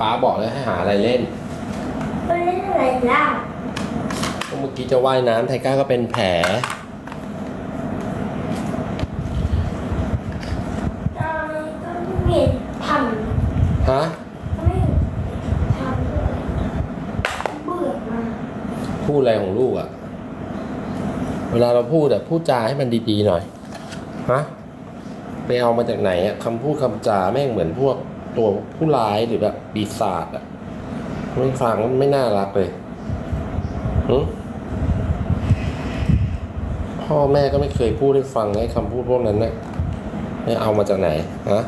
ป้าบอกเลยให้หาอะไรเล่นไม่เล่นอะไรเล่าเมื่อกี้จะว่ายน้ำไทก้าก็เป็นแผลตอนนี้ก็ไม่เห็นทฮะำไม่เห็นทำเลยเบื่อมากพูดอะไรของลูกอะเวลาเราพูดอะพูดจาให้มันดีๆหน่อยฮะไปเอามาจากไหนอะคำพูดคำจาแม่งเหมือนพวก ตัวผู้ร้ายหรือแบบปีศาจอะไม่ฟังแล้วไม่น่ารักเลยพ่อแม่ก็ไม่เคยพูดให้ฟังไอ้คำพูดพวกนั้นนะไม่เอามาจากไหนฮะ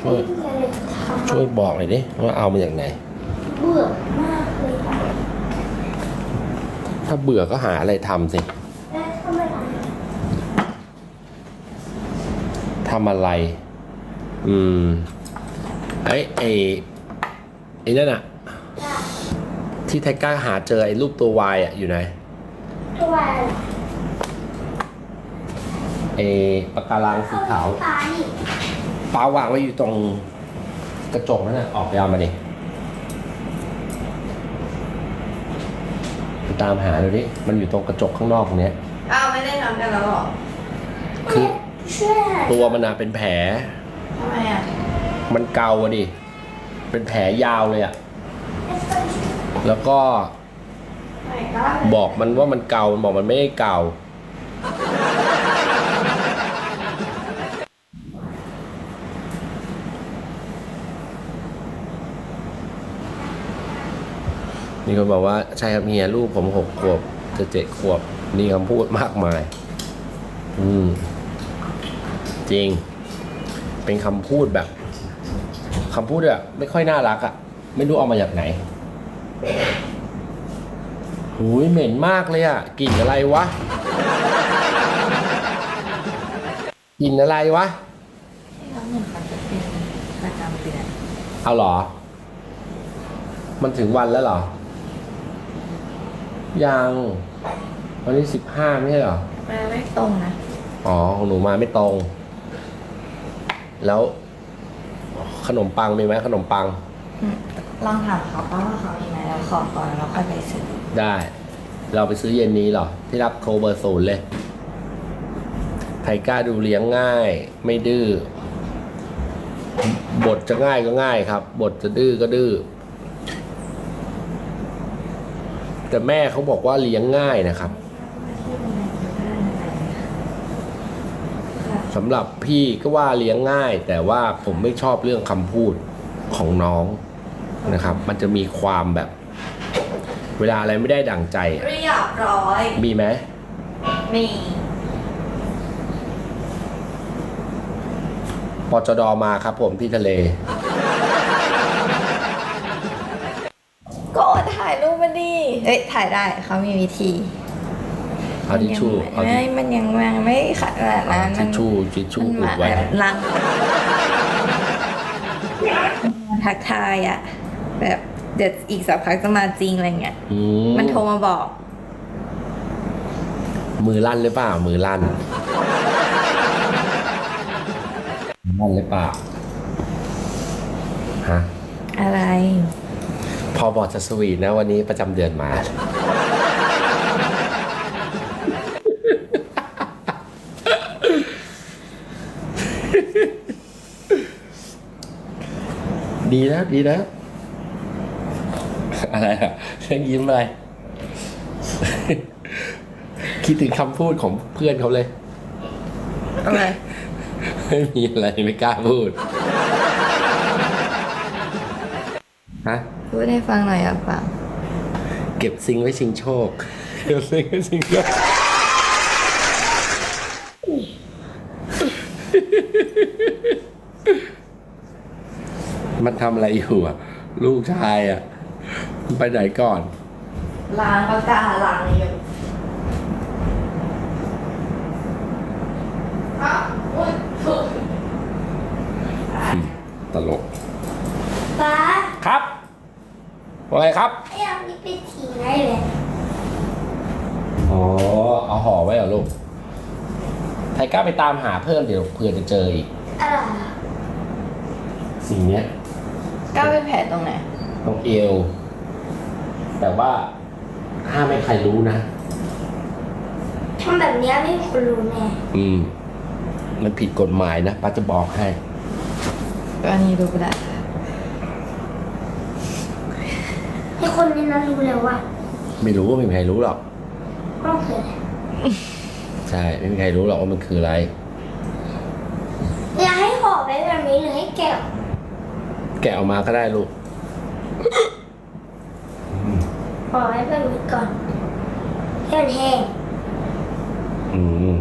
ช่วยช่วยบอกหน่อยดิว่าเอามาจากไหนเบื่อมาก ถ้าเบื่อก็หาอะไรทำสิแล้วทำไมล่ะทำอะไร อืม ไอ้ไอ้ไอ้นั่นอะจ้ะที่ไทก้าหาเจอไอ้รูปตัววายอะอยู่ไหน ตัวอะไรไอ้ปากการังสีขาวตานี่ป้าวางไว้อยู่ตรงกระจกนั่นน่ะ ออกไปเอามาดิไป ตามหาดูดิ มันอยู่ตรงกระจกข้างนอกตรงเนี้ย อ้าวไม่ได้ทำกันแล้วเหรอคือช่วยหน่อยตัวมันอะเป็นแผล ทำไมอะมันเกาอะดิ เป็นแผลยาวเลยอะไม่ช่วยแล้วก็ไม่ก็บอกมันว่ามันเกา มันบอกมันไม่ได้เกา มีคนบอกว่าใช่ครับเฮียลูกผมหกขวบจะเจ็ดขวบมีคำพูดมากมาย อืม จริง เป็นคำพูดแบบคำพูดแบบไม่ค่อยน่ารักอะ่ะ ไม่รู้เอามาจากไหนหูยเหม็นมากเลยอะ่ะกลิ่นอะไรวะกลิ่นอะไรวะที่เราเหมือนมันจะเป็นประจำเดือนเอาเหรอ มันถึงวันแล้วเหรอ ยังวันนี้สิบห้าไม่ใช่เหรอมันไม่ตรงนะ อ๋อของหนูมาไม่ตรง แล้วขนมปังมีไหมขนมปัง อืมลองถามเขาป่าว่าเขามีไหมเราขอก่อนแล้วค่อยไปซื้อได้ เราไปซื้อเย็นนี้เหรอ ที่รับโทรเบอร์ศูนย์เลย ไทก้าดูเลี้ยงง่าย ไม่ดื้อ บทจะง่ายก็ง่ายครับ บทจะดื้อก็ดื้อ แต่แม่เขาบอกว่าเลี้ยงง่ายนะครับสำหรับพี่ก็ว่าเลี้ยงง่าย แต่ว่าผมไม่ชอบเรื่องคำพูดของน้องนะครับ มันจะมีความแบบ เวลาอะไรไม่ได้ดั่งใจอะเรียบร้อยมีไหมมีปจดมาครับผมที่ทะเล ก็ ถ่ายรูปมาดิเอ้ยถ่ายได้เขามีวิธีเอาทิชชู่เอาไม่ทิมันยังมันไม่ขนาดเอานั้นทิชชู่ทิชชู่มันอุดไว้แบบลังทักทายอะ แบบเดี๋ยวอีกสักพักจะมาจริงอะไรเงี้ยอืมันโทรมาบอก มือลั่นหรือเปล่า มือลั่นลั่นหรือเปล่าฮะอะไร พอบอกจะสวีทนะวันนี้ประจำเดือนมา ดีแล้วดีแล้ว อะไรอะเรื่องยิ้มอะไร คิดถึงคำพูดของเพื่อนเขาเลย อะไร ไม่มีอะไรไม่กล้าพูด ฮะพูดให้ฟังหน่อยอะฟังเก็บซิงไว้ชิงโชค เก็บซิงไว้ชิงโชค มันทำอะไรอยู่อะ ลูกชายอะมันไปไหนก่อน ล้างปากกาล้างอยู่อ้าวอุ๊ยถูก ตลก ป้า ครับ ว่าไงครับไอ้เอานี่ไปทิ้งได้เลยอ๋อเอาห่อไว้เหรอลูกใไทก้าไปตามหาเพิ่มเดี๋ยวเผื่อจะเจออีกอะไรสิ่งเนี้ยก้าวเป็นแผลตรงไหน ตรงเอวแต่ว่าห้ามไม่ใครรู้นะ ทำแบบเนี้ยไม่มีคนรู้แน่อืม มันผิดกฎหมายนะป้าจะบอกให้ ก็อันนี้ดูไป แล้วให้คนในนั้นรู้แล้วว่าไม่รู้ไม่มีใครรู้หรอกต้องเกิดอะไรใช่ไม่มีใครรู้หรอกว่ามันคืออะไรอยากให้ห่อไว้แบบนี้หรือให้แกะแกะออกมาก็ได้ลูกห่อไว้แบบนี้ก่อนให้มันแห้งอืม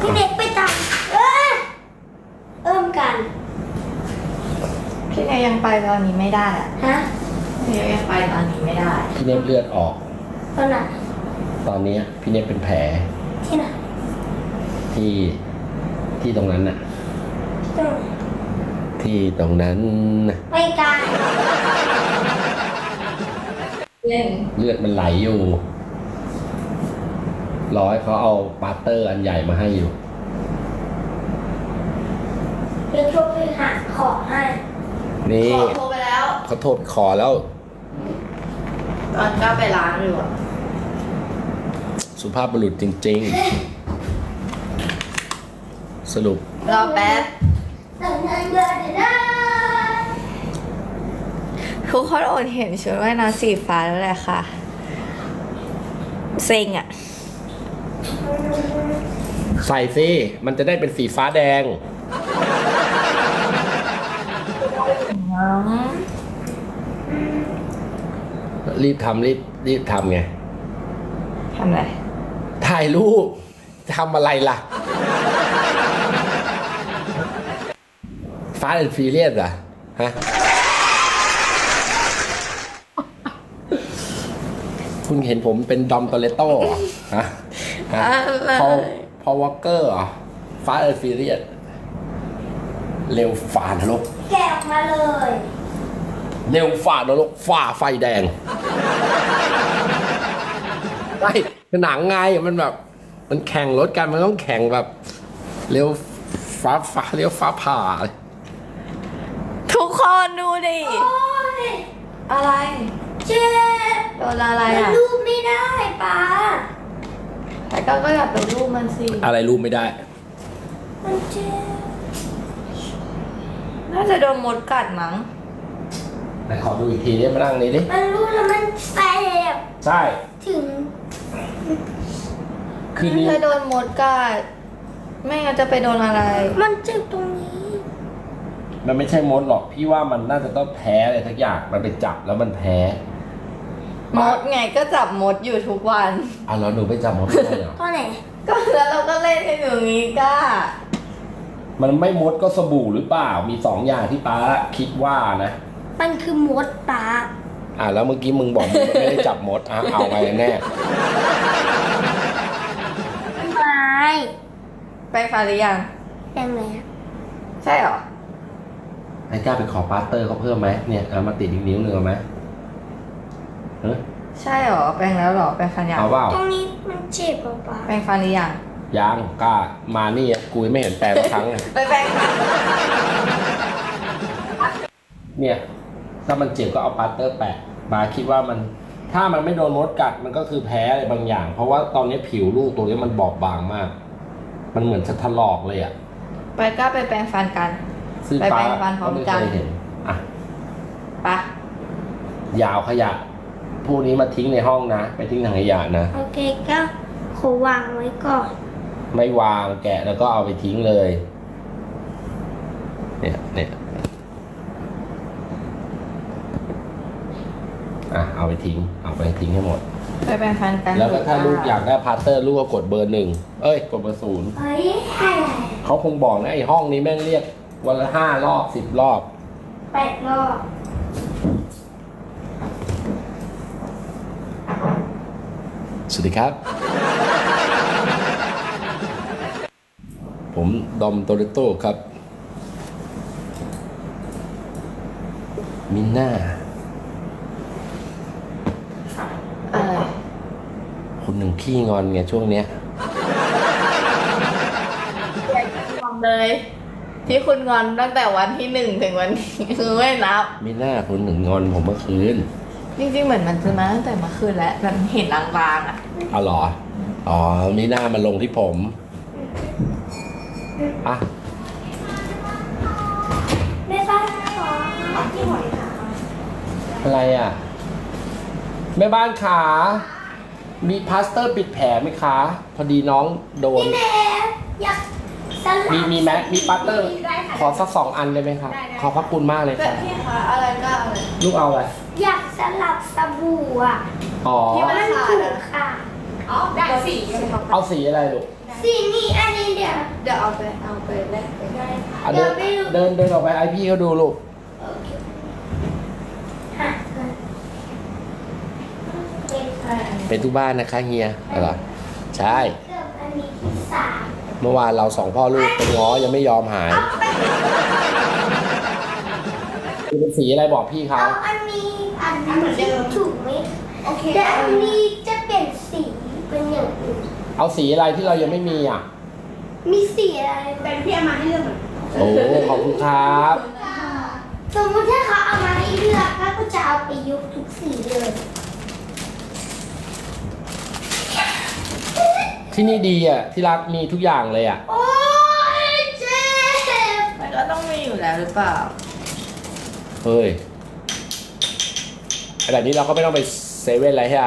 พี่เด็กไปตามเออเอิ่มกัน พี่เนยยังไป ตอนนี้ไม่ได้อะฮะพี่เนยยังไปตอนนี้ไม่ได้ พี่เนบเลือดออก ตอนไหนตอนเนี้ยพี่เนบเป็นแผลที่ไหนที่ที่ตรงนั้นน่ะที่ตรงไหนที่ตรงนั้นน่ะไม่ไกลเล่นเลือดมันไหลอยู่รอให้เขาเอาปาสเตอร์อันใหญ่มาให้อยู่เดี๋ยวช่วยไปหาของให้ นี่ขอโทรไปแล้ว เขาโทษขอแล้ว ตอนก้าวไปล้างอยู่อะสุภาพบุรุษจริง ๆ สรุปรอแป๊บแต่เงินเดือนได้ทุกคนอดเห็นชุดว่ายน้ำสีฟ้าแล้วแหละค่ะ เซ็งอะใส่สิมันจะได้เป็นสีฟ้าแดง รีบทำรีบรีบทำไงทำไร ถ่ายรูปทำอะไรล่ะฟ้าแอนฟิเลียสอะฮะคุณเห็นผมเป็นดอมโตเลโต้เหรอฮะฮะอะไรพอพอวอลเกอร์เหรอฟ้าแอนฟิเลียสเร็วฝ่านรกแกะออกมาเลย เร็วฝ่านรกฝ่าไฟแดงไอ้หนังไงมันแบบ มันแข่งรถกันมันต้องแข่งแบบ เร็วฟ้าฟ้าเร็วฟ้าผ่า ทุกคนดูดิ โอ้ยอะไร เจ็บโดนอะไรมันอะรูปไม่ได้ป้า แต่ก็ก็อยากไปรูปมันสิ อะไรรูปไม่ได้ มันเจ็บ น่าจะโดนมดกัดมั้ง ไหนขอดูอีกทีได้มานั่งนี้ดิ มันรูปแล้วมันแสบใช่ ถึงคือนี้น่าจะโดนมดกัดไม่งั้นจะไปโดนอะไร มันเจ็บตรงนี้ มันไม่ใช่มดหรอก พี่ว่ามันน่าจะต้องแพ้อะไรทักอย่าง มันไปจับแล้วมันแพ้ มดไงก็จับมดอยู่ทุกวันอะแล้วหนูไปจับมดไม่ได้เหรอ ตอนไหน ก็แล้วเราก็เล่นกันอยู่อย่างนี้ก้ามันไม่มดก็สบู่หรือเปล่า มีสองอย่างที่ป้าคิดว่านะ มันคือมดป้าอะแล้วเมื่อกี้มึงบอกมึงไม่ได้จับมดอะเอาไงแน่ไม้ไปฟันหรือยังยังไงใช่เหรอ ไอ้กล้าไปขอปาสเตอร์เขาเพิ่มไหมเนี่ยเอามาติดอีกนิ้วหนึ่งเอาไหมเฮ้ยใช่เหรอ แปรงแล้วเหรอ แปรงฟันยัง เอาเปล่าตรงนี้มันเจ็บป้าป้าแปรงฟันหรือยังยังกล้ามานี่อะกูยังไม่เห็นแปลงสักครั้งเลยไปแปรงฟัน เนี่ย ถ้ามันเจ็บก็เอาปาสเตอร์แปะบาคิดว่ามันถ้ามันไม่โดนมดกัดมันก็คือแพ้อะไรบางอย่าง เพราะว่าตอนนี้ผิวลูกตัวนี้มันบอบบางมาก มันเหมือนจะถลอกเลยอะไปก้าไปแปรงฟันกันซึ่งไปป้าแปรงฟันพร้อมไม่กัเคนยเห็นอะปะยาวขยะ พวกนี้มาทิ้งในห้องนะ ไปทิ้งถังขยะนะ โอเคก็ขอวางไว้ก่อน ไม่วางแกะแล้วก็เอาไปทิ้งเลย เนี่ยเนี่ย อะเอาไปทิ้ง เอาไปทิ้งให้หมด ไปแปรงฟันกันแล้วก็ถ้าเถะลูกอยากได้พาสเตอร์ลูกก็กดเบอร์หนึ่งเอ้ย กดเบอร์ศูนย์เฮ้ยอะไรเขาคงบอกนะไอ้ห้องนี้แม่งเรียกวันละห้ารอบสิบรอบ แปดรอบสวัสดีครับ ผมดอมโตเรโต้ครับ มิน่าอะไรคนหนึ่ง ขี้งอนไงช่วงเนี้ย เลยที่คุณงอนตั้งแต่วันที่หนึ่งถึงวันนี้คือไม่นับ มีหน้าคุณหนึ่งงอนผมเมื่อคืนจริงๆเหมือนมันจะมาตั้งแต่เมื่อคืนแล้วมันเห็นลางๆอะเอาเหรอ อ๋อ มีหน้ามาลงที่ผมอะแม่บ้านขอที่หอยค่ะ อะไรอะ แม่บ้านขา มีพลาสเตอร์ปิดแผลไหมคะ พอดีน้องโดน พี่แม่อยากสลับมีมีแมสมีพลาสเตอร์ ได้ค่ะ ขอสักสองอันได้ไหมครับ ได้ได้ ขอบพระคุณมากเลยแต่ค่ะพี่คะอะไรก็อะไร ลูกเอาอะไร อยากสลับสบู่อะอ๋อ ที่ มันถูกค่ะ อ๋อได้สีเอาสีอะไรลูกสีนี้อันนี้เดี๋ยวเดี๋ยวเอาไปเอาไปแลกไปได้ค่ะอะเดี๋เดิยวนไปดูเดินเดินออกไปไอพี่เขาดูลูก โอเคฮะเป็นอะไร เป็นทุกบ้านนะคะเฮียอะไรอใช่เครื่องอันนี้ที่สามเมื่อวานเราสองพ่อลูกเป็นง้อยังไม่ยอมหายเป็นสีอะไรบอกพี่เขาเอาอันนี้อันนี้ถูกไหมโอเคแต่อันนี้จะเปลี่ยนสีเป็นอย่างอื่นเอาสีอะไรที่เรายังไม่มีอะ มีสีอะไรเป็นพี่เอามาให้เลือกโอ้ขอบคุณครับ สมมติถ้าเขาเอามาให้เลือกก็จะเอาไปยุกทุกสีเลย ที่นี่ดีอะ ที่รักมีทุกอย่างเลยอะ โอ้ยเจ็บ มันก็ต้องมีอยู่แล้วหรือเปล่า เฮ้ยแต่นี้เราก็ไม่ต้องไปเซเว่นอะไรใช่ไหม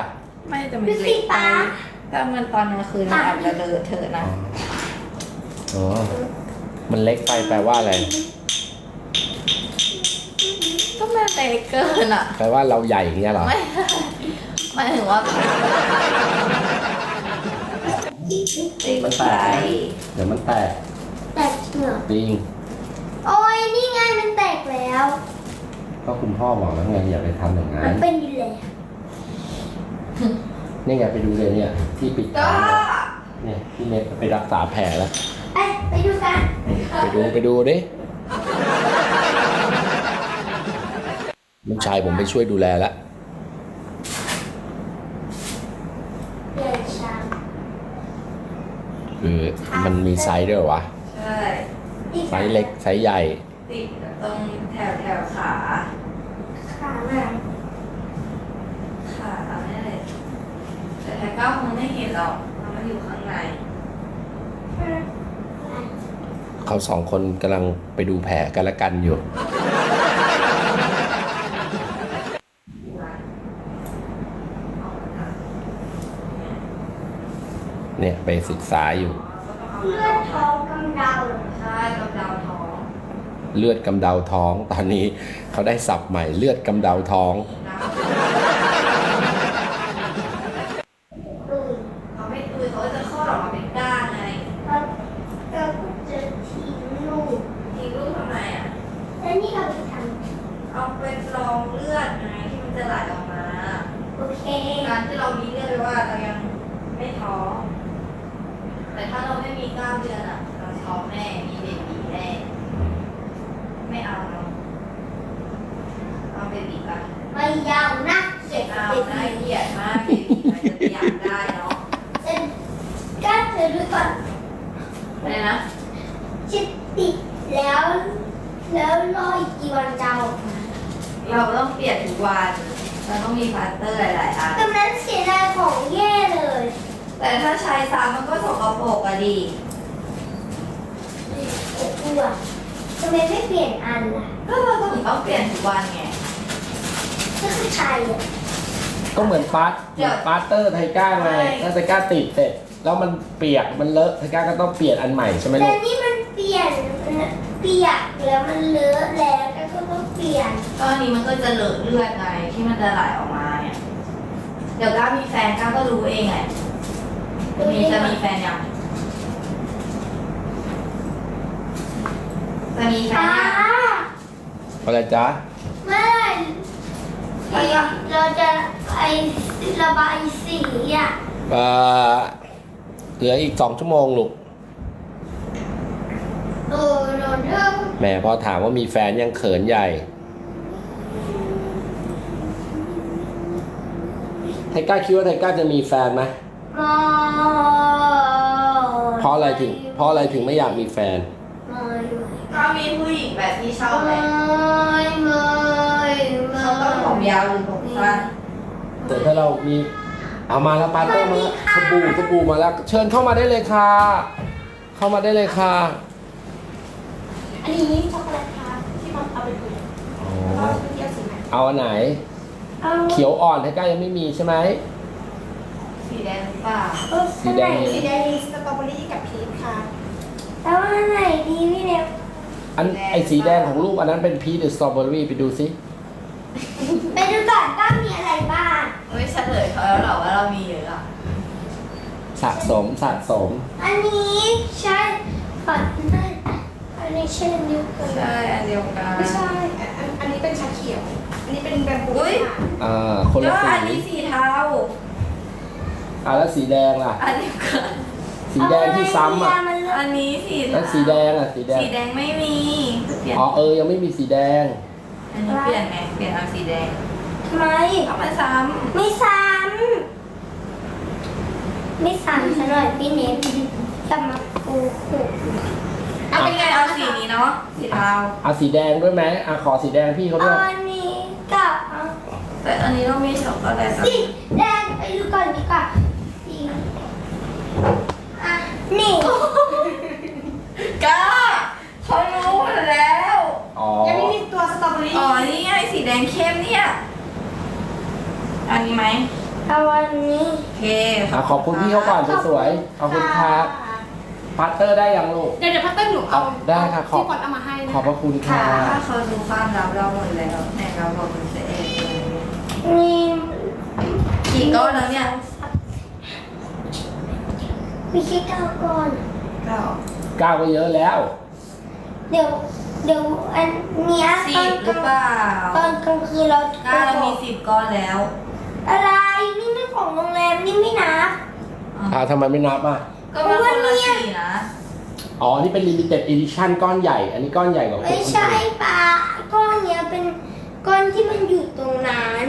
ไม่จะดูมีสีฟ้าถ้ามันตอนกลางคืนมันอาจจะเลอะเทอะนะ อ๋อ มันเล็กไปแปลว่าอะไร ก็มันเล็กเกินอะ แปลว่าเราใหญ่อย่างเงี้ยเหรอ ไม่ หมายถึงว่า มันแตกนะเดี๋ยวมันแตกแตกเหรอจริงโอ้ยนี่ไงมันแตกแล้ว ก็คุณพ่อบอกแล้วไงอย่าไปทำอย่างนั้มันนเป็นอยู่แล้วนี่ไงไปดูเลยเนี่ย ที่ปิดก็ตาเนี่ยที่เน็ตไปรักษาแผลแล้ว ไปไปดูกัน ไปดูไปดูดิลูกชายผมไปช่วยดูแลแล้ว เดินช้า คือมันมีไซส์ด้วยเหรอวะ ใช่อีกไซส์เล็กไซส์ใหญ่ ติดตรงแถวแถวขา ขาหน่อยขาไม่เลยแต่แท็กก็คงไม่เห็นหรอกเพราะมันอยู่ข้างใน เขาสองคนกำลังไปดูแผลกันและกันอยู่ เนี่ยไปศึกษาอยู่ เลือดท้องกำเดาเหรอใช่กำเดาท้อง เลือดกำเดาท้อง ตอนนี้เขาได้สับใหม่เลือดกำเดาท้อง อืม เขาไม่ตุยเขาจะคลอดออกมาเป็นก้านไง แล้วเราก็จะทิ้งลูก ทิ้งลูกทำไมอะ แล้วนี่เราไปท เอาไปกรองเลือดไงที่มันจะไหลออกมาำโอเค การที่เรามีเลือดแปลว่าเรายังไม่ท้อง แต่ถ้าเราไม่มีกล้ามเดือนอะ เราท้องแน่ มีเบบีแน่ ไม่เอาเนาะเอาเบบีก่อน ไม่ยาวนะเจ็บ เอา เจ็บ ได้เกียดมากเบบีมันจะไปอยากได้เนาะ เจ็บ ก้าเธอดูก่อนอะไรนะจิตติดแล้ว แล้วรออีกกี่วันจะเอาออกมาเราต้องเปลี่ยนทุกวัน เราต้องมีพลาสเตอร์หลายๆอันตรงนั้นเสียดายของแย่เลยแต่ถ้าใช้ซ้ำมันก็สกปรกอะดีเจ็บปวดทำไมไม่เปลี่ยนอันล่ะก็เราต้องต้องเปลี่ยนทุกวันไง ก็คือใครอะ ก็เหมือนปาร์ตเหมือนปาร์เตอร์ไทก้าไงใช่ถ้าไทก้าติดเสร็จ แล้วมันเปียกมันเลอะไทก้าก็ต้องเปลี่ยนอันใหม่ใช่ไหมแต่ลูกนี่มันเปลี่ยนมันเปียกแล้วมันเลอะแล้วแล้วก็ต้องเปลี่ยนตอนนี้มันก็จะเหลือเลือดไงที่มันจะไหลออกมาเนี่ย เดี๋ยวก้าวมีแฟนก้าวก็รู้เองไงจะมีจะมีแฟนยังจะมีแฟนป้ายังอะไรจ๊ะเมื่อไหร่ไอ้เราจะไอระบายสีอะเอ่อ เหลืออีกสองชั่วโมงลูกเออโดนเรื่องแหม่พอถามว่ามีแฟนยังเขินใหญ่ ไทก้าคิดว่าไทก้าจะมีแฟนไหมก็เพราะอะไรถึง เพราะอะไรถึงไม่อยากมีแฟนมไม่ไม่ก็มีผู้หญิงแบบที่ชอบไหมไม่ไม่ไม่เขาต้องผมยาวหรือผมสั้นแต่ถ้าเรามี เอามาแล้วปาเตอร์มาแล้วสบู่สบู่มาแล้ว เชิญเข้ามาได้เลยค่ะ เข้ามาได้เลยค่ะอันนี้ช็อกโกแลตครับที่มันเอาไปกินอ๋อแล้วก็เที่ยวสีไหนเอาอันไหน เอาเขียวอ่อนไทก้ายังไม่มีใช่ไหม สีแดงหรือเปล่าเออสีแดง สีแดงมีสตรอเบอรี่กับพีชค่ะแล้วอันไหนดีพี่เนวอันไอสีแดงของลูกอันนั้นเป็นพีชหรือสตรอเบอรี่ไปดูซิ ไปดูก่อนว่ามีอะไรบ้างไม่เฉลยเขาแล้วหรอว่าเรามีเยอะอะสะสมสะสม อันนี้ใช่ก่อนนั่นอันนี้ใช่นิ้วกันใช่อันเดียวกันไม่ใช่อันอันนี้เป็นชาเขียว อันนี้เป็นแบมบูอุ๊ยค่ะอ่า คนก็ละสีอันนี้สีเทาอ่าแล้วสีแดงล่ะ อันเดียวกันสีแดงที่ซ้ำอะมันเลือันนี้สีแล้วสีแดงอะ สีแดง สีแดงไม่มีเปลี่ยน อ๋อเออ ยังไม่มีสีแดง อันนี้เปลี่ยนไงเปลี่ยนเอาสีแดงทำไมเอามาซ้ไม่ซ้ำไม่ซ้ำซะหน่อยพี่เนฟจะมาปูขุำเอาเป็นไงเอาสีนี้เนาะสีเทาเอาสีแดงด้วยไหมอะขอสีแดงพี่เขาด้วย อันนี้กับเอาแต่อันนี้ต้องมีช็อกโกแลตสีแดงไปดูก่อนดีกว่าสีอะนี่ก้าเขารู้หมดแล้ว อ๋อ ยังไม่มีตัวสตรอเบอรี่อ๋อ นี่ไงสีแดงเข้มเนี่ย อันนี้ไหมเอาอันนี้โอเคอะขอบคุณพี่เขาก่อนสวยๆ ขอบคุณครับพัตเตอร์ได้ยังลูก เดี๋ยวเดี๋ยวพัตเตอร์หนูเอาได้ค่ะขอบ ที่คนเอามาให้นะขอบพระคุณค่ะถ้าเขารู้ความลับเราหมดแล้วแม่เราบอกมันจะเองนี่กี่ก้อนแล้วเนี่ยมีแค่เก้าก้อนเก้า ก้าวก็เยอะแล้ว เดี๋ยว เดี๋ยวอันเนี้ยสิตอนบหกรือเปลางล่าตอนกลางคืนเราก้าเรามีสิบก้อนแล้วอะไรนี่ไม่ของโรงแรมนี่ไม่นับ อ่าทำไมไม่นับอะ ก็มาคนละสีนะ อ๋อ นี่เป็น limited edition ก้อนใหญ่ อันนี้ก้อนใหญ่กว่าไม่ใช่ปลาก้อนเนี้ยเป็นก้อนที่มันอยู่ตรงนั้น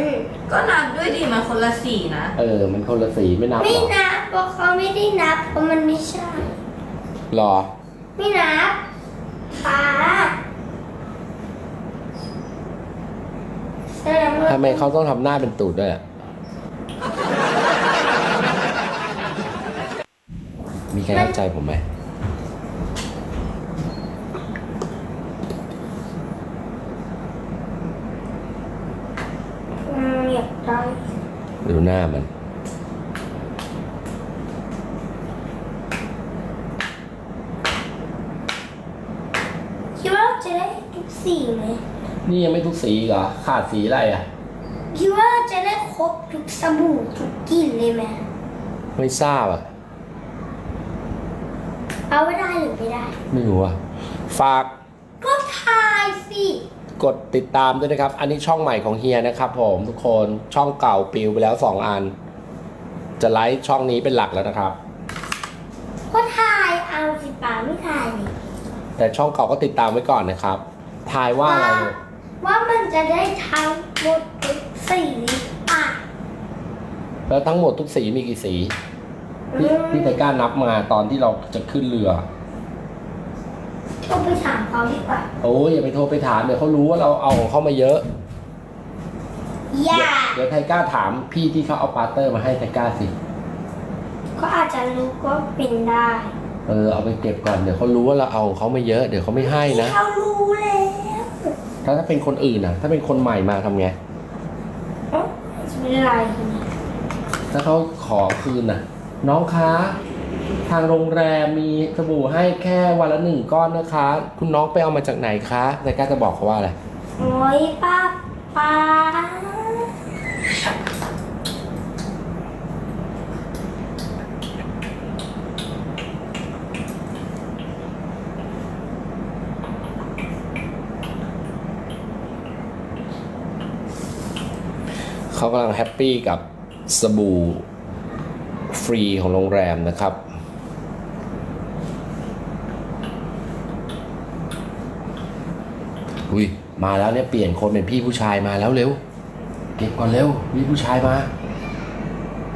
ก็นับด้วยดิมันคนละสีนะเออ มันคนละสีไม่นับหไม่รอนับเพราะเขาไม่ได้นับเพราะมันไม่ใช่ หรอ ไม่นับปลาแสดงว่า ทำไมเขาต้องทำหน้าเป็นตูดด้วยอะมีใครเข้าใจผมไหม อยากได้ดูหน้ามัน คิดว่าเราจะได้ทุกสีไหม นี่ยังไม่ทุกสีอีกเหรอขาดสีอะไรอะ คิดว่าเราจะได้ครบทุกสบู่ทุกกลิ่นเลยไหมไม่ทราบอะ เอาไว้ได้หรือไม่ได้ ไม่รู้อะ ฝากก็ทายสิกดติดตามด้วยนะครับ อันนี้ช่องใหม่ของเฮียนะครับผมทุกคนช่องเก่าปิวไปแล้วสองอัน จะไลฟ์ช่องนี้เป็นหลักแล้วนะครับ ก็ทายเอาสิป่าไม่ทายนี่แต่ช่องเก่าก็ติดตามไว้ก่อนนะครับ ทายว่าอะไรลูก ว่ามันจะได้ทั้งหมดทุกสีอะ แล้วทั้งหมดทุกสีมีกี่สีพี่พี่ไทก้านับมาตอนที่เราจะขึ้นเรือโทรไปถามเขาดีกว่าโอ้ยอย่าไปโทรไปถามเดี๋ยวเขารู้ว่าเราเอาของเขามาเยอะ อย่าเดี๋ยวไทก้าถามพี่ที่เขาเอาปาเตอร์มาให้ไทก้าสิ ก็อาจจะรู้ก็เป็นได้เออเอาไปเก็บก่อนเดี๋ยวเขารู้ว่าเราเอาของเขามาเยอะเดี๋ยวเขาไม่ให้นะ เขารู้แล้ว ถ้าถ้าเป็นคนอื่นอะ ถ้าเป็นคนใหม่มาทำไง เอ้าจะไม่เป็นไรทีนี้ถ้าเขาขอคืนน่ะ น้องคะทางโรงแรมมีสบู่ให้แค่วันละหนึ่งก้อนนะคะ คุณน้องไปเอามาจากไหนคะไทก้าจะบอกเขาว่าอะไร โอ้ยป้าป้า กำลังแฮปปี้กับสบู่ฟรีของโรงแรมนะครับ อุ้ย มาแล้วเนี่ยเปลี่ยนคนเป็นพี่ผู้ชายมาแล้วเร็ว เก็บก่อนเร็วมีผู้ชายมา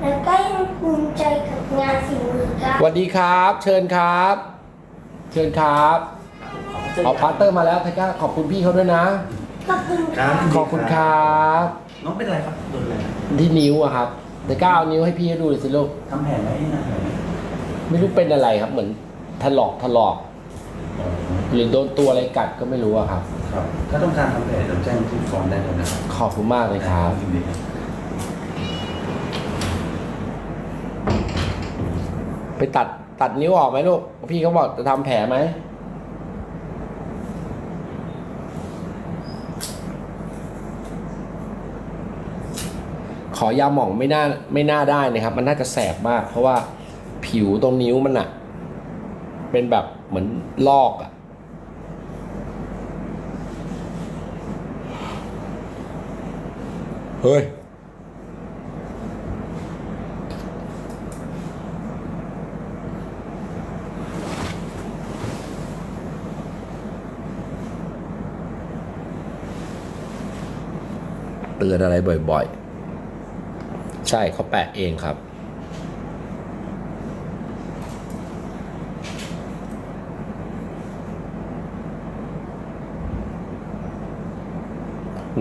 แล้วก็ยังภูมิใจกับงานฝีมือกันสวัสดีครับ เชิญครับ เชิญครับเอาพาร์เตอร์มาแล้วไทก้าขอบคุณพี่เขาด้วยนะ ขอบคุณครับขอบคุณครับ น้องเป็นอะไรครับโดนอะไรนะที่นิ้วอะครับไทก้าเอานิ้วให้พี่ให้ดูหน่อยสิลูกทำแผลไหมนะแผลไหมไม่รู้เป็นอะไรครับ เหมือนถลอกถลอก หรือโดนตัวอะไรกัดก็ไม่รู้อะครับ ครับ ถ้าต้องการทำแผลเราแจ้งที่ฟอร์มได้เลยนะครับขอบคุณมากเลยครับ ยินดีครับไปตัดตัดนิ้วออกไหมลูกพี่เขาบอกจะทำแผลไหม ขอยาหม่องไม่น่าไม่น่าได้นะครับ มันน่าจะแสบมาก เพราะว่าผิวตรงนิ้วมันอะเป็นแบบเหมือนลอกอะเฮ้ยเตือนอะไรบ่อย ๆ ใช่เขาแปะเองครับ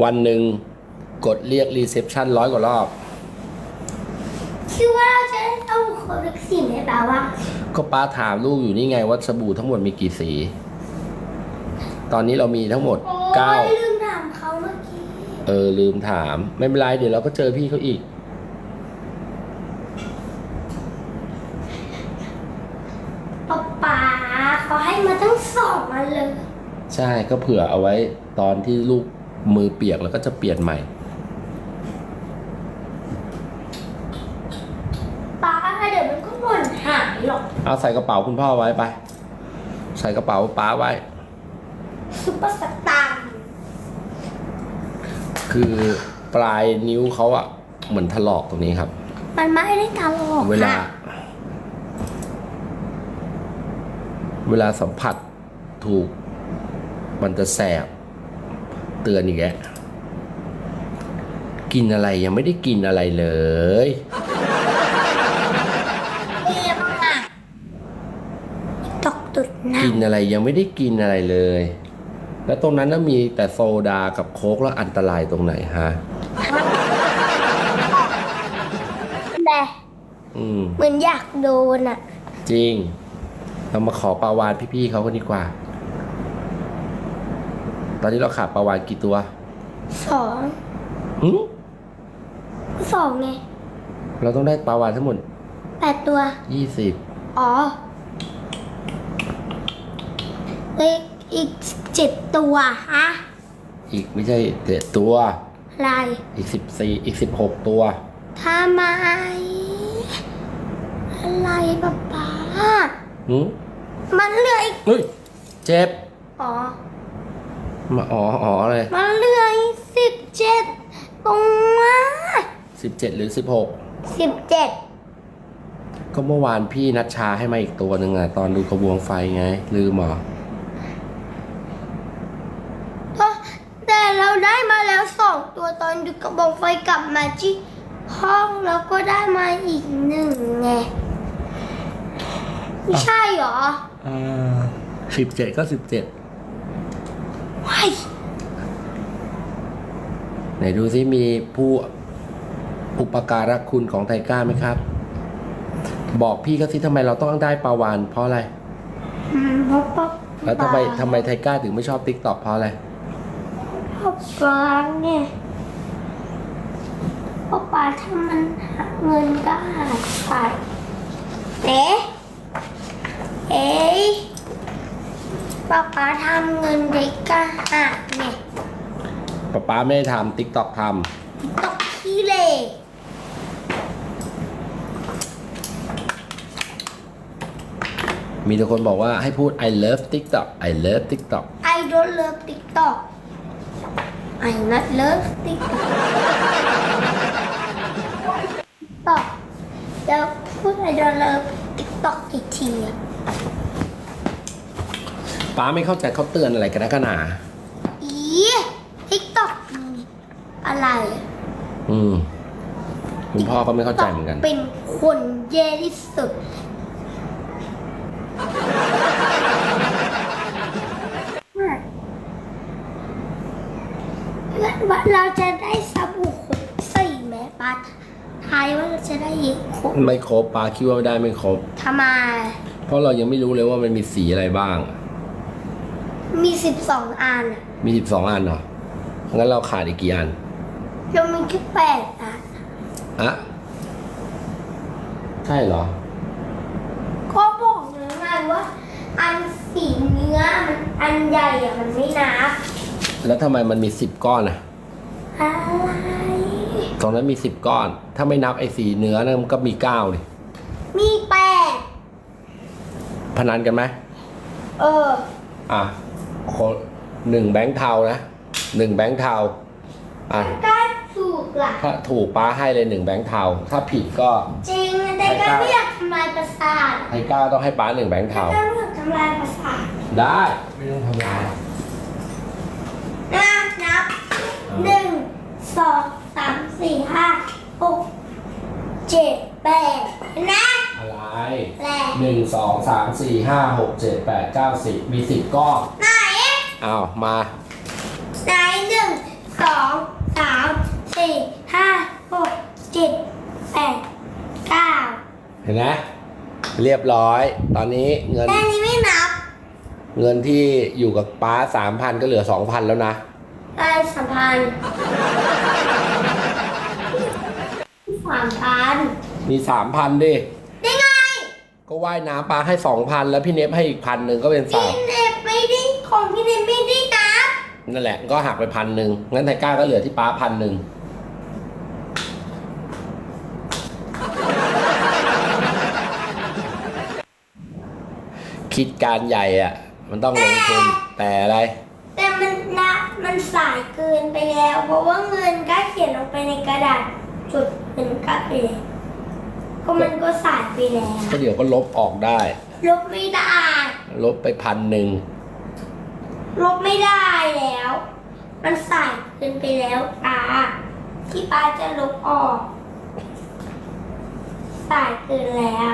วันหนึ่งกดเรียกรีเซพชันร้อยกว่ารอบ คิดว่าเราจะเอาขอเล็กสีไหมแบบว่าก็ป้าถามลูกอยู่นี่ไงว่าสบู่ทั้งหมดมีกี่สี ตอนนี้เรามีทั้งหมดโอ้เก้า ยลืมถามเขาเมื่อกี้ เออลืมถาม ไม่เป็นไรเดี๋ยวเราก็เจอพี่เขาอีก ป๊าป๊าเขาให้มาตั้งสองอันเลย ใช่ก็เผื่อเอาไว้ตอนที่ลูกมือเปียกแล้วก็จะเปลี่ยนใหม่ป๊าเดี๋ยวมันก็หล่นหายหรอกเอาใส่กระเป๋าคุณพ่อไว้ไป ใส่กระเป๋าป้าไว้ ซุปเปอร์สตาร์คือปลายนิ้วเขาอะเหมือนถลอกตรงนี้ครับ มันไม่ได้ทำหรอกเวลา ค่ะเวลาสัมผัสถูก มันจะแสบ เตือนอีกแกกินอะไรยังไม่ได้กินอะไรเลยเรียบอะตกตุดนะกินอะไรยังไม่ได้กินอะไรเลย แล้วตรงนั้นน่ะมีแต่โซดากับโค้กแล้วอันตรายตรงไหนฮะแต่อืมเหมือนอยากโดนอะ จริง เรามาขอปลาวานพี่ๆเขากันดีกว่าต อนนี้เราขาดปลาวานกี่ตัวสองหึสองไงเราต้องได้ปลาวานทั้งหมดแปดตัว ยี่สิบอ๋อเลขอีกเจ็ดตัวฮะอีกไม่ใช่เจ็ดตัว อะไรอีกสิบสี่อีกสิบหกตัว ทำไม อะไรป๊าป๊าหึมันเหลืออีก เฮ้ยเจ็บ อ๋อ มาอ๋ออ๋ออะไรมันเหลืออีกสิบเจ็ดตัวสิบเจ็ดหรือสิบหกสิบเจ็ดก็เมื่อวานพี่นัดชาให้มาอีกตัวหนึ่งอะตอนดูขบวงไฟไง ลืมเหรอแต่เราได้มาแล้วสองตัวตอนดูกระบองไฟกลับมาที่ห้องแล้วก็ได้มาอีกหนึ่งไงไม่ใช่เหรออ่าสิบเจ็ดก็สิบเจ็ด ว้ายไหนดูซิมีผู้อุปการะคุณของไทก้าไหมครับ บอกพี่เขาสิทำไมเราต้องได้ปลาวานเพราะอะไร อืมเพราะป๊าแล้วทำไมทำไมไทก้าถึงไม่ชอบติ๊กต็อกเพราะอะไรป๊าป๊าเนี่ยป๊าป๊าถ้ามันหาเงินก็หาไปเอ๊ะเอ๊ะ ป๊าป๊าทำเงินเด็กก็หาเนี่ยป๊าป๊าไม่ได้ทำติ๊กต็อกทตกขี้เหร่ำมีแต่คนบอกว่าให้พูด I love TikTok I love TikTok I don't love TikTok I not love TikTok TikTok เดี๋ยวพูด I don't love TikTok อีกทีอะ ป้าไม่เข้าใจเขาเตือนอะไรกันนะกันาอีทิกตอกอะไรอืมคุณพ่อก็ไม่เข้าใจเหมือนกัน เป็นคนแย่ที่สุด เราจะได้สบู่ครบสี่ไหมป้าทายว่าเราจะได้ยอครบไม่ครบป้าคิดว่าไม่ได้ไม่ครบทำไมเพราะเรายังไม่รู้เลยว่ามันมีสีอะไรบ้าง มีสิบสองอันอะมีสิบสองอันเหรอ งั้นเราขาดอีกกี่อันเรามีแค่แปดอันอะใช่เหรอ ก็บอกแล้วไงว่า อันสีเนื้อมันอันใหญ่อะมันไม่นับ แล้วทำไมมันมีสิบก้อนอะอะไรตรงนั้นมีสิบก้อน ถ้าไม่นับไอ้สีเนื้อนั่นมันก็มีเก้าเลยมีแปดพนันกันไหมเออ อะคน หนึ่งแบงค์เทานะหนึ่งแบงค์เทาอะก็ถูกล่ะถ้าถูกป้าให้เลยหนึ่งแบงค์เทา ถ้าผิดก็ จริงแต่ก็ไม่อยากทำลายประสาทไอ้ก้าต้องให้ป้าหนึ่งแบงค์เทาก็ไม่อยากทำลายประสาทได้ไม่ต้องทำลายนะนับหนึ่งสองสามสี่ห้าหกเจ็ดแปดนะอะไรแปดหนึ่งสองสามสี่ห้าหกเจ็ดแปดเก้าสิบมีสิบก้อนไหน อ้าวมาไหนหนึ่งสองสามสี่ห้าหกเจ็ดแปดเก้าเห็นไหมเรียบร้อย ตอนนี้เงิน แค่นี้ไม่นับเงินที่อยู่กับป้าสามพันก็เหลือสองพันแล้วนะอะไรสัมพันธ์สามพันมีสามพันดิ ได้ไง ก็ว่ายน้ำปลาให้สองพันแล้วพี่เนฟให้อีกพันหนึ่งก็เป็นสาพี่มเนบไม่ได้ ของพี่เนบไม่ได้นับนั่นแหละก็หักไปพันหนึ่งงั้นไทก้าก็เหลือที่ป้าพันหนึ่งคิดการใหญ่อะ มันต้องลงทุนแต่อะไร แต่มันนะมันสายเกินไปแล้ว เพราะว่าเงินก็เขียนลงไปในกระดาษจุดเงินก็ไปแล้วก็มันก็สายไปแล้วก็เดี๋ยวก็ลบออกได้ ลบไม่ได้ ลบไปพันหนึ่ง ลบไม่ได้แล้ว มันสายเกินไปแล้วป้าที่ป้าจะลบออก สายเกินแล้ว